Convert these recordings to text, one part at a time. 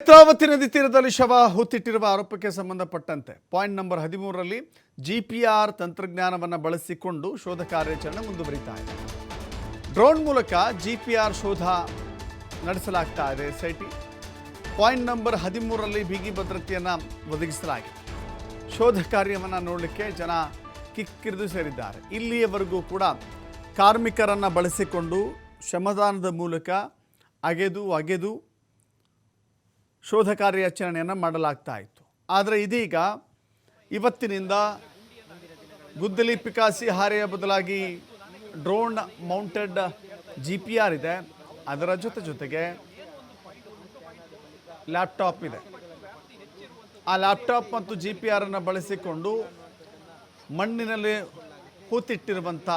ನೇತ್ರಾವತಿ ನದಿ ತೀರದಲ್ಲಿ ಶವ ಹುತ್ತಿಟ್ಟಿರುವ ಆರೋಪಕ್ಕೆ ಸಂಬಂಧಪಟ್ಟಂತೆ ಪಾಯಿಂಟ್ ನಂಬರ್ ಹದಿಮೂರರಲ್ಲಿ ಜಿಪಿಆರ್ ತಂತ್ರಜ್ಞಾನವನ್ನು ಬಳಸಿಕೊಂಡು ಶೋಧ ಕಾರ್ಯಾಚರಣೆ ಮುಂದುವರಿತಾ ಇದೆ. ಡ್ರೋನ್ ಮೂಲಕ ಜಿಪಿಆರ್ ಶೋಧ ನಡೆಸಲಾಗ್ತಾ ಇದೆ ಎಸ್ಐಟಿ. ಪಾಯಿಂಟ್ ನಂಬರ್ ಹದಿಮೂರರಲ್ಲಿ ಬಿಗಿ ಭದ್ರತೆಯನ್ನು ಒದಗಿಸಲಾಗಿದೆ. ಶೋಧ ಕಾರ್ಯವನ್ನು ನೋಡಲಿಕ್ಕೆ ಜನ ಕಿಕ್ಕಿರಿದು ಸೇರಿದ್ದಾರೆ. ಇಲ್ಲಿಯವರೆಗೂ ಕೂಡ ಕಾರ್ಮಿಕರನ್ನು ಬಳಸಿಕೊಂಡು ಶ್ರಮದಾನದ ಮೂಲಕ ಅಗೆದು ಅಗೆದು ಶೋಧ ಕಾರ್ಯಾಚರಣೆಯನ್ನು ಮಾಡಲಾಗ್ತಾ ಇತ್ತು. ಆದರೆ ಇದೀಗ ಇವತ್ತಿನಿಂದ ಗುದ್ದಲಿ ಪಿಕಾಸಿ ಹಾರೆಯ ಬದಲಾಗಿ drone mounted G P R ಇದೆ. ಅದರ ಜೊತೆ ಜೊತೆಗೆ ಲ್ಯಾಪ್ಟಾಪ್ ಇದೆ. ಆ ಲ್ಯಾಪ್ಟಾಪ್ ಮತ್ತು ಜಿ ಪಿ ಆರನ್ನು ಬಳಸಿಕೊಂಡು ಮಣ್ಣಿನಲ್ಲಿ ಹೂತಿಟ್ಟಿರುವಂಥ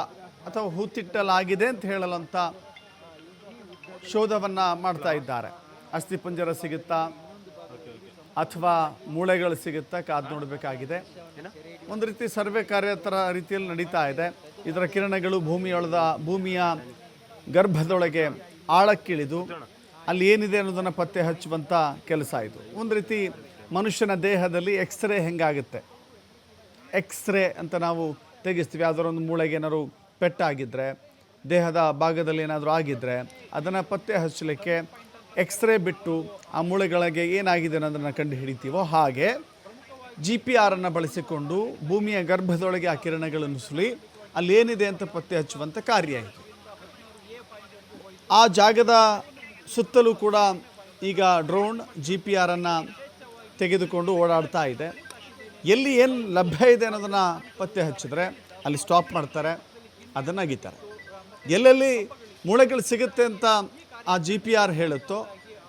ಅಥವಾ ಹೂತಿಟ್ಟಲಾಗಿದೆ ಅಂತ ಹೇಳಲಂಥ ಶೋಧವನ್ನು ಮಾಡ್ತಾ ಇದ್ದಾರೆ. ಅಸ್ಥಿಪಂಜರ ಸಿಗುತ್ತಾ? ಅಥವಾ ಮೂಳೆಗಳು ಸಿಗುತ್ತಾ? ಕಾದು ನೋಡಬೇಕಾಗಿದೆ. ಒಂದು ರೀತಿ ಸರ್ವೆ ಕಾರ್ಯ ಥರ ರೀತಿಯಲ್ಲಿ ನಡೀತಾ ಇದೆ. ಇದರ ಕಿರಣಗಳು ಭೂಮಿಯೊಳದ, ಭೂಮಿಯ ಗರ್ಭದೊಳಗೆ ಆಳಕ್ಕಿಳಿದು ಅಲ್ಲಿ ಏನಿದೆ ಅನ್ನೋದನ್ನು ಪತ್ತೆ ಹಚ್ಚುವಂಥ ಕೆಲಸ ಇದು. ಒಂದು ರೀತಿ ಮನುಷ್ಯನ ದೇಹದಲ್ಲಿ ಎಕ್ಸ್ರೇ ಹೆಂಗಾಗುತ್ತೆ? ಎಕ್ಸ್ರೇ ಅಂತ ನಾವು ತೆಗಿಸ್ತೀವಿ. ಒಂದು ಮೂಳೆಗೆ ಏನಾದ್ರು ಪೆಟ್ಟಾಗಿದ್ದರೆ ದೇಹದ ಭಾಗದಲ್ಲಿ ಏನಾದರೂ ಆಗಿದ್ದರೆ ಅದನ್ನು ಪತ್ತೆ ಹಚ್ಚಲಿಕ್ಕೆ ಎಕ್ಸ್ರೇ ಬಿಟ್ಟು ಆ ಮೂಳೆಗಳಿಗೆ ಏನಾಗಿದೆ ಅನ್ನೋದನ್ನು ಕಂಡು ಹಿಡಿತೀವೋ ಹಾಗೆ ಜಿ ಪಿ ಆರನ್ನು ಬಳಸಿಕೊಂಡು ಭೂಮಿಯ ಗರ್ಭದೊಳಗೆ ಆ ಕಿರಣಗಳನ್ನು ಸುಲಿ ಅಲ್ಲೇನಿದೆ ಅಂತ ಪತ್ತೆ ಹಚ್ಚುವಂಥ ಕಾರ್ಯ ಇದು. ಆ ಜಾಗದ ಸುತ್ತಲೂ ಕೂಡ ಈಗ ಡ್ರೋನ್ ಜಿ ಪಿ ಆರನ್ನು ತೆಗೆದುಕೊಂಡು ಓಡಾಡ್ತಾ ಇದೆ. ಎಲ್ಲಿ ಏನು ಲಭ್ಯ ಇದೆ ಅನ್ನೋದನ್ನು ಪತ್ತೆ ಹಚ್ಚಿದ್ರೆ ಅಲ್ಲಿ ಸ್ಟಾಪ್ ಮಾಡ್ತಾರೆ, ಅದನ್ನು ಅಗಿತಾರೆ. ಎಲ್ಲೆಲ್ಲಿ ಮೂಳೆಗಳು ಸಿಗುತ್ತೆ ಅಂತ ಆ ಜಿ ಪಿ ಆರ್ ಹೇಳುತ್ತೋ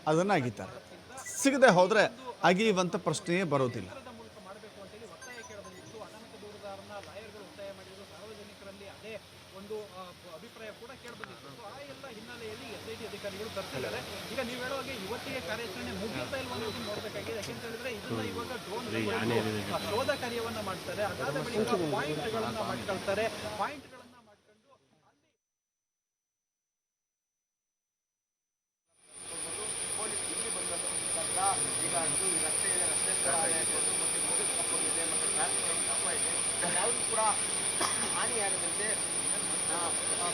ಅದನ್ನು ಅಗಿತಾರೆ ಸಿಗದೆ ಹೋದರೆ ಅಗಿಯುವಂಥ ಪ್ರಶ್ನೆಯೇ ಬರೋದಿಲ್ಲ. ಒಂದು ಆ, ಅಭಿಪ್ರಾಯ ಕೂಡ ಕೇಳಿಬಂದಿತ್ತು ಸೊ ಆ ಎಲ್ಲ ಹಿನ್ನೆಲೆಯಲ್ಲಿ ಎಸ್ ಐ ಟಿ ಅಧಿಕಾರಿಗಳು ತರ್ತಿದ್ದಾರೆ ಈಗ ನೀವು ಹೇಳೋ ಹಾಗೆ ಇವತ್ತಿಗೆ ಕಾರ್ಯಾಚರಣೆ ಮುಗಿತಾ ಇಲ್ವಾ ಅನ್ನೋದು ನೋಡಬೇಕಾಗಿದೆ ಯಾಕೆಂತ ಹೇಳಿದ್ರೆ ಇದನ್ನ ಇವಾಗ ಡ್ರೋನ್ ಶೋಧ ಕಾರ್ಯವನ್ನ ಮಾಡ್ತಾರೆ ಅದಾದ ಬಳಿಕ ಪಾಯಿಂಟ್ಗಳನ್ನ ಮಾಡ್ಕೊಳ್ತಾರೆ ಪಾಯಿಂಟ್ಗಳನ್ನ ಮಾಡ್ಕೊಂಡು ಯಾವುದು ಕೂಡ ಹಾನಿಯಾಗದಂತೆ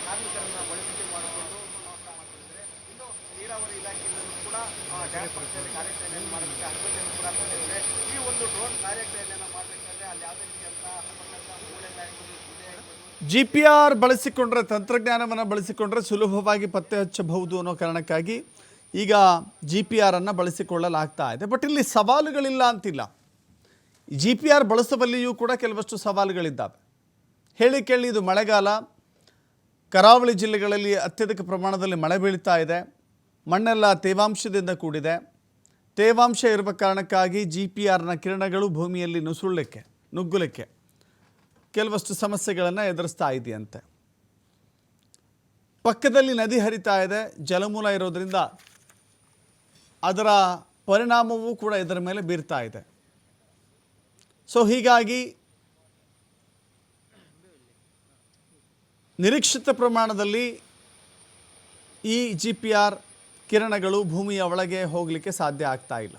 ಕಾರ್ಮಿಕರನ್ನ ಬಳಕೆ ಮಾಡಿಕೊಂಡು ಮಾಡ್ತಿದ್ದಾರೆ ಇನ್ನು ನೀರಾವರಿ ಇಲಾಖೆಯಿಂದಲೂ ಕೂಡ ಡ್ಯಾಮ್ ಪಕ್ಕದಲ್ಲಿ ಕಾರ್ಯಾಚರಣೆಯನ್ನು ಮಾಡೋದಕ್ಕೆ ಅನುಮತಿಯನ್ನು ಕೂಡ ಕೊಟ್ಟಿದ್ದಾರೆ. ಈ ಒಂದು ಡ್ರೋನ್ ಕಾರ್ಯಾಚರಣೆಯನ್ನು ಮಾಡಬೇಕಾದ್ರೆ ಅಲ್ಲಿ ಯಾವುದೇ ರೀತಿಯಂತಹ ಆಗಿರ್ಬೋದು ಜಿ ಪಿ ಆರ್ ಬಳಸಿಕೊಂಡ್ರೆ ತಂತ್ರಜ್ಞಾನವನ್ನು ಬಳಸಿಕೊಂಡ್ರೆ ಸುಲಭವಾಗಿ ಪತ್ತೆ ಹಚ್ಚಬಹುದು ಅನ್ನೋ ಕಾರಣಕ್ಕಾಗಿ ಈಗ ಜಿ ಪಿ ಆರನ್ನು ಬಳಸಿಕೊಳ್ಳಲಾಗ್ತಾ ಇದೆ. ಬಟ್ ಇಲ್ಲಿ ಸವಾಲುಗಳಿಲ್ಲ ಅಂತಿಲ್ಲ. ಜಿ ಪಿ ಆರ್ ಬಳಸುವಲ್ಲಿಯೂ ಕೂಡ ಕೆಲವಷ್ಟು ಸವಾಲುಗಳಿದ್ದಾವೆ. ಹೇಳಿ ಕೇಳಿ, ಇದು ಮಳೆಗಾಲ. ಕರಾವಳಿ ಜಿಲ್ಲೆಗಳಲ್ಲಿ ಅತ್ಯಧಿಕ ಪ್ರಮಾಣದಲ್ಲಿ ಮಳೆ ಬೀಳ್ತಾ ಇದೆ. ಮಣ್ಣೆಲ್ಲ ತೇವಾಂಶದಿಂದ ಕೂಡಿದೆ. ತೇವಾಂಶ ಇರುವ ಕಾರಣಕ್ಕಾಗಿ ಜಿ ಪಿ ಆರ್ನ ಕಿರಣಗಳು ಭೂಮಿಯಲ್ಲಿ ನುಸುಳಲಿಕ್ಕೆ ನುಗ್ಗಲಿಕ್ಕೆ ಕೆಲವಷ್ಟು ಸಮಸ್ಯೆಗಳನ್ನು ಎದುರಿಸ್ತಾ ಇದೆಯಂತೆ. ಪಕ್ಕದಲ್ಲಿ ನದಿ ಹರಿತಾ ಇದೆ, ಜಲಮೂಲ ಇರೋದರಿಂದ ಅದರ ಪರಿಣಾಮವೂ ಕೂಡ ಇದರ ಮೇಲೆ ಬೀರ್ತಾ ಇದೆ. ಸೊ ಹೀಗಾಗಿ ನಿರೀಕ್ಷಿತ ಪ್ರಮಾಣದಲ್ಲಿ ಈ ಜಿ ಪಿ ಆರ್ ಕಿರಣಗಳು ಭೂಮಿಯ ಒಳಗೆ ಹೋಗಲಿಕ್ಕೆ ಸಾಧ್ಯ ಆಗ್ತಾ ಇಲ್ಲ.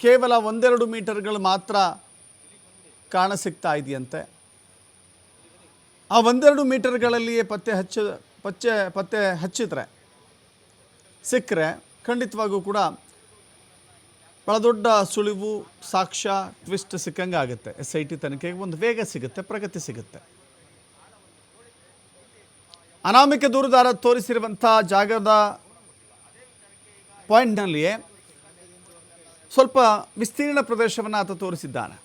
ಕೇವಲ ಒಂದೆರಡು ಮೀಟರ್ಗಳು ಮಾತ್ರ ಕಾಣಸಿಗ್ತಾ ಇದೆಯಂತೆ. ಆ ಒಂದೆರಡು ಮೀಟರ್ಗಳಲ್ಲಿಯೇ ಪತ್ತೆ ಹಚ್ಚ, ಪಚ್ಚೆ, ಪತ್ತೆ ಹಚ್ಚಿದರೆ ಸಿಕ್ಕರೆ ಖಂಡಿತವಾಗೂ ಕೂಡ ಭಾಳ ದೊಡ್ಡ ಸುಳಿವು, ಸಾಕ್ಷ್ಯ ಟ್ವಿಸ್ಟ್ ಸಿಕ್ಕಂಗೆ ಆಗುತ್ತೆ. ಎಸ್ ಐ ಟಿ ತನಿಖೆಗೆ ಒಂದು ವೇಗ ಸಿಗುತ್ತೆ, ಪ್ರಗತಿ ಸಿಗುತ್ತೆ. ಅನಾಮಿಕ ದೂರುದಾರ ತೋರಿಸಿರುವಂಥ ಜಾಗದ ಪಾಯಿಂಟ್ನಲ್ಲಿಯೇ ಸ್ವಲ್ಪ ವಿಸ್ತೀರ್ಣ ಪ್ರದೇಶವನ್ನು ಆತ ತೋರಿಸಿದ್ದಾನೆ.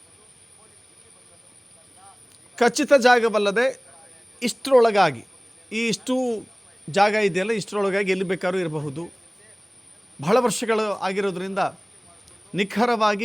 ಖಚಿತ ಜಾಗವಲ್ಲದೆ ಇಷ್ಟರೊಳಗಾಗಿ, ಈ ಇಷ್ಟು ಜಾಗ ಇದೆಯಲ್ಲ, ಇಷ್ಟರೊಳಗಾಗಿ ಎಲ್ಲಿ ಬೇಕಾದ್ರೂ ಇರಬಹುದು. ಬಹಳ ವರ್ಷಗಳು ಆಗಿರೋದ್ರಿಂದ ನಿಖರವಾಗಿ